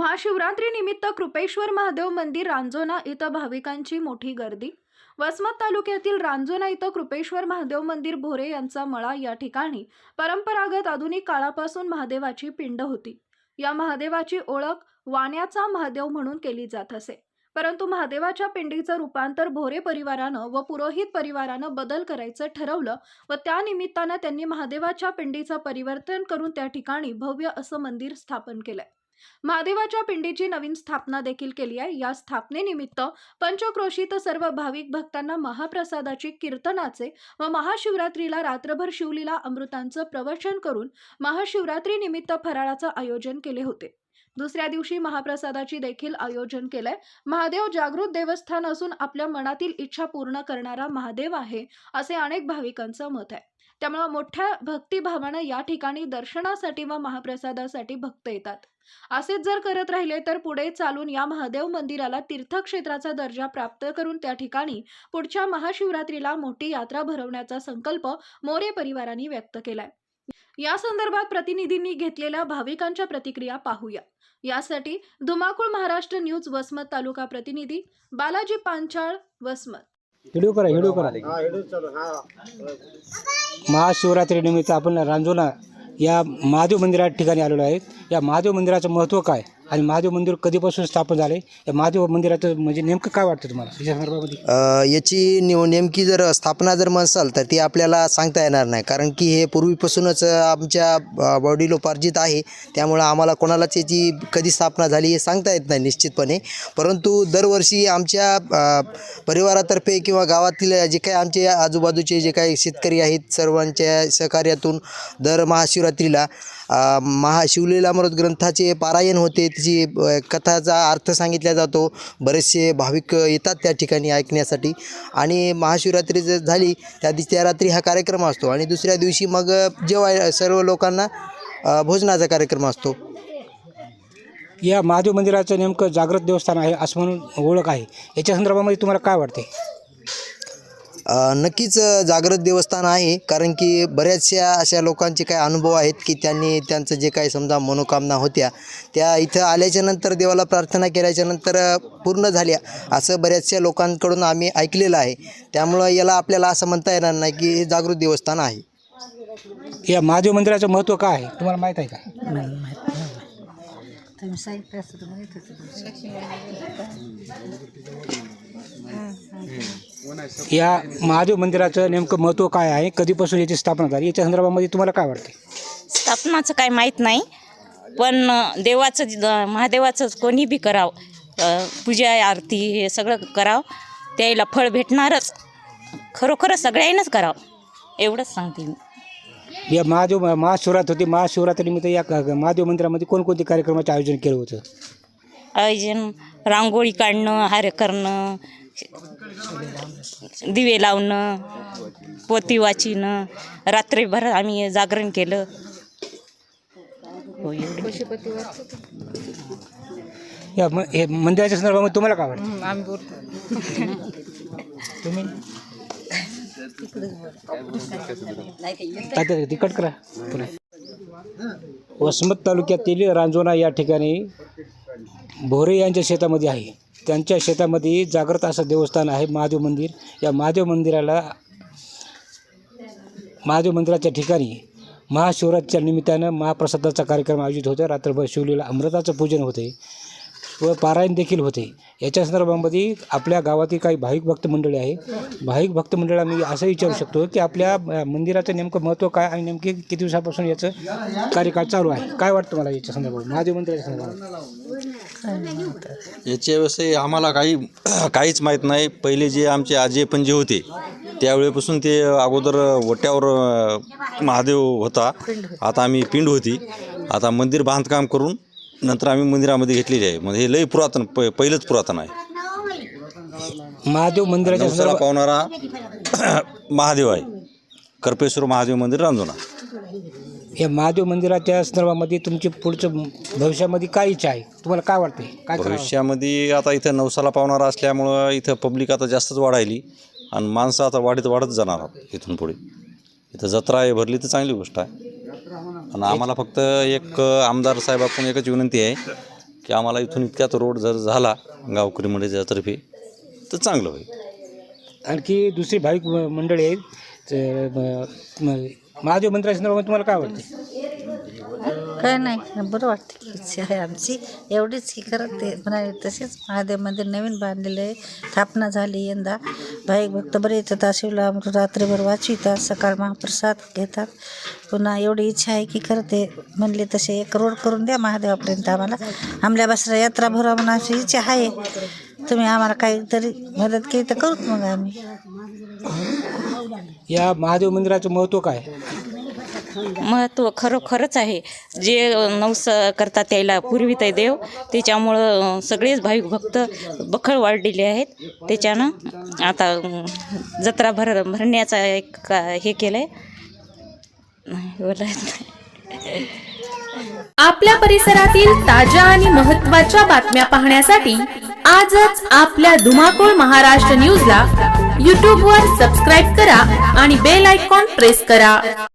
महाशिवरात्रीनिमित्त कृपेश्वर महादेव मंदिर रांजोना इथं भाविकांची मोठी गर्दी. वसमत तालुक्यातील रांजोना इथं कृपेश्वर महादेव मंदिर भोरे यांचा मळा या ठिकाणी परंपरागत आधुनिक काळापासून महादेवाची पिंड होती. या महादेवाची ओळख वाण्याचा महादेव म्हणून केली जात असे. परंतु महादेवाच्या पिंडीचं रूपांतर भोरे परिवारानं व पुरोहित परिवारानं बदल करायचं ठरवलं व त्यानिमित्तानं त्यांनी महादेवाच्या पिंडीचं परिवर्तन करून त्या ठिकाणी भव्य असं मंदिर स्थापन केलंय. महादेवाच्या पिंडीची नवीन स्थापना देखील केली आहे. या स्थापनेनिमित्त पंचक्रोशीत सर्व भाविक भक्तांना महाप्रसादाची कीर्तनाचे व महाशिवरात्रीला रात्रभर शिवलीला अमृतांचं प्रवचन करून महाशिवरात्रीनिमित्त फराळाचं आयोजन केले होते. दुसऱ्या दिवशी महाप्रसादाची देखील आयोजन केलंय. महादेव जागृत देवस्थान असून आपल्या मनातील इच्छा पूर्ण करणारा महादेव आहे असे अनेक भाविकांचं मत आहे. त्यामुळे मोठ्या भक्तिभावानं या ठिकाणी दर्शनासाठी व महाप्रसादासाठी भक्त येतात. असेच जर करत राहिले तर पुढे चालून या महादेव मंदिराला तीर्थक्षेत्राचा दर्जा प्राप्त करून त्या ठिकाणी पुढच्या महाशिवरात्रीला मोठी यात्रा भरवण्याचा संकल्प मोरे परिवारांनी व्यक्त केलाय. या संदर्भात प्रतिनिधींनी घेतलेल्या भाविकांच्या प्रतिक्रिया पाहूया. यासाठी धुमाकूळ महाराष्ट्र न्यूज वसमत तालुका प्रतिनिधी बालाजी पांचाळ वसमत. व्हिडिओ करा व्हिडिओ करा. महाशिवरात्रीनिमित्त आपण रांजोला या महादेव मंदिरा ठिकाणी आलेलो आहे. या महादेव मंदिराचं महत्त्व काय? आणि महादेव मंदिर कधीपासून स्थापन झाले? या महादेव मंदिराचं म्हणजे नेमकं काय वाटतं तुम्हाला? या संदर्भामध्ये? अ, याची निव नेमकी जर स्थापना जर म्हणसाल तर ती आपल्याला सांगता येणार नाही. कारण की हे पूर्वीपासूनच आमच्या अ, वडिलोपार्जित आहे. त्यामुळं आम्हाला कोणालाच याची कधी स्थापना झाली हे सांगता येत नाही निश्चितपणे. परंतु दरवर्षी आमच्या अ, परिवारातर्फे किंवा गावातील जे काही आमचे आजूबाजूचे जे काही शेतकरी आहेत सर्वांच्या सहकार्यातून दर महाशिवरात्रीला अ, महाशिवलीलामृत ग्रंथाचे पारायण होते. जी कथाचा अर्थ सांगितला जातो बरेचसे भाविक येतात त्या ठिकाणी ऐकण्यासाठी. आणि महाशिवरात्री जर झाली त्या दिवशी त्या रात्री हा कार्यक्रम असतो. आणि दुसऱ्या दिवशी मग जेव्हा सर्व लोकांना भोजनाचा कार्यक्रम असतो. या महादेव मंदिराचं नेमकं जागृत देवस्थान आहे असं म्हणून ओळख आहे. याच्या संदर्भामध्ये तुम्हाला काय वाटते नक्कीच जागृत देवस्थान आहे कारण की बऱ्याचशा अशा लोकांचे काही अनुभव आहेत की त्यांनी त्यांचं जे काही समजा मनोकामना होत्या त्या इथं आल्याच्यानंतर देवाला प्रार्थना केल्याच्यानंतर पूर्ण झाल्या असं बऱ्याचशा लोकांकडून आम्ही ऐकलेलं आहे. त्यामुळं याला आपल्याला असं म्हणता येणार नाही की हे जागृत देवस्थान आहे. या महादेव मंदिराचं महत्त्व काय आहे? तुम्हाला माहीत आहे का? तुम्ही असतं या महादेव मंदिराचं नेमकं महत्त्व काय आहे? कधीपासून याची स्थापना झाली? याच्या संदर्भामध्ये तुम्हाला काय वाटते? स्थापनाचं काय माहीत नाही पण देवाचं महादेवाचं कोणी बी करावं पूजा आरती हे सगळं करावं त्याला फळ भेटणारच. खरोखरच सगळ्यांनाच करावं एवढंच सांगते मी. या महादेव महाशिवरात्र होती. महाशिवरात्रीनिमित्त या क- महादेव मंदिरामध्ये कोणकोणते कार्यक्रमाचे आयोजन केलं होतं? आयोजन रांगोळी काढणं हार करणं दिवे लावणं पोती वाचिणं रात्रीभर आम्ही जागरण केलं. हो एवढं. या म हे मंदिराच्या संदर्भामध्ये तुम्हाला काय वाटतं? आम्ही बोलतो. तुम्ही? तात्या तिकट करा. पुन्हा. वसमत तालुक्यातील रांजोना या ठिकाणी भोरे यांच्या शेतामध्ये आहे. त्यांच्या शेतामध्ये जागृत असं देवस्थान आहे महादेव मंदिर. या महादेव मंदिराला महादेव मंदिराच्या ठिकाणी महाशिवरात्रीच्या निमित्तानं महाप्रसादाचा कार्यक्रम आयोजित होतो. रात्रभर शिवलीला अमृताचं पूजन होते. व पारायण देखील होते. याच्या संदर्भामध्ये आपल्या गावातील काही भाविक भक्त मंडळी आहे भाविक भक्त मंडळाला मी असं विचारू शकतो की आपल्या मंदिराचं नेमकं महत्त्व काय आणि नेमके किती दिवसापासून याचं कार्यकाळ चालू आहे? काय वाटतं मला याच्या संदर्भात? महादेव मंदिराच्या संदर्भात. याच्याविषयी आम्हाला काही काहीच माहीत नाही. पहिले जे आमचे आजे पण जे होते त्यावेळेपासून ते अगोदर वट्यावर महादेव होता. आता आम्ही पिंड होती. आता मंदिर बांधकाम करून नंतर आम्ही मंदिरामध्ये घेतलेली आहे. म्हणजे हे लई पुरातन प पहिलंच पुरातन आहे. महादेव मंदिराच्या नवसाला संदर्भात पावणारा महादेव आहे. करपेश्वर महादेव मंदिर रांजोना. या महादेव मंदिराच्या संदर्भामध्ये तुमची पुढचं भविष्यामध्ये काय इच्छा आहे? तुम्हाला काय वाटते काय करावं? भविष्यामध्ये आता इथं नवसाला पावणारा असल्यामुळं इथं पब्लिक आता जास्तच वाढायली. आणि माणसं आता वाढत वाढत जाणार आहोत इथून पुढे. इथं जत्रा आहे भरली तर चांगली गोष्ट आहे. आणि आम्हाला फक्त एक आमदार साहेबाकडून एकच विनंती आहे की आम्हाला इथून इतक्यात रोड जर झाला गावकरी मंडळीच्यातर्फे तर चांगलं होईल. आणखी दुसरी भाविक मंडळी आहेत तर म- म- महादेव तुम्हाला काय वाटते? काय नाही बरं वाटतं की इच्छा आहे आमची. एवढीच की खरं ते म्हणाले तसेच. महादेव मंदिर नवीन बांधलेलं आहे. स्थापना झाली यंदा. भाविक भक्त बरे येतात. आशिवला रात्रीभर वाचवितात. सकाळ महाप्रसाद घेतात. पुन्हा एवढी इच्छा आहे की करते म्हणले तसे एक रोड करून द्या महादेवापर्यंत आम्हाला. आमल्या बसरा यात्रा भरा म्हणून अशी इच्छा आहे. तुम्ही आम्हाला काहीतरी मदत केली तर करूच मग आम्ही. या महादेव मंदिराचं महत्त्व काय? महत्त्व खरोखरच आहे. जे नवस करतात त्याला पूर्वीत आहे देव त्याच्यामुळं सगळेच भाविक भक्त बखळ वाढलेले आहेत. त्याच्यानं आता जत्रा भर भरण्याचा एक का- हे केलं आहे बोलायचं नाही. आपल्या परिसरातील ताज्या आणि महत्त्वाच्या बातम्या पाहण्यासाठी आजच आपल्या धुमाकूळ महाराष्ट्र न्यूजला यूट्यूबवर सबस्क्राईब करा आणि बेल आयकॉन प्रेस करा.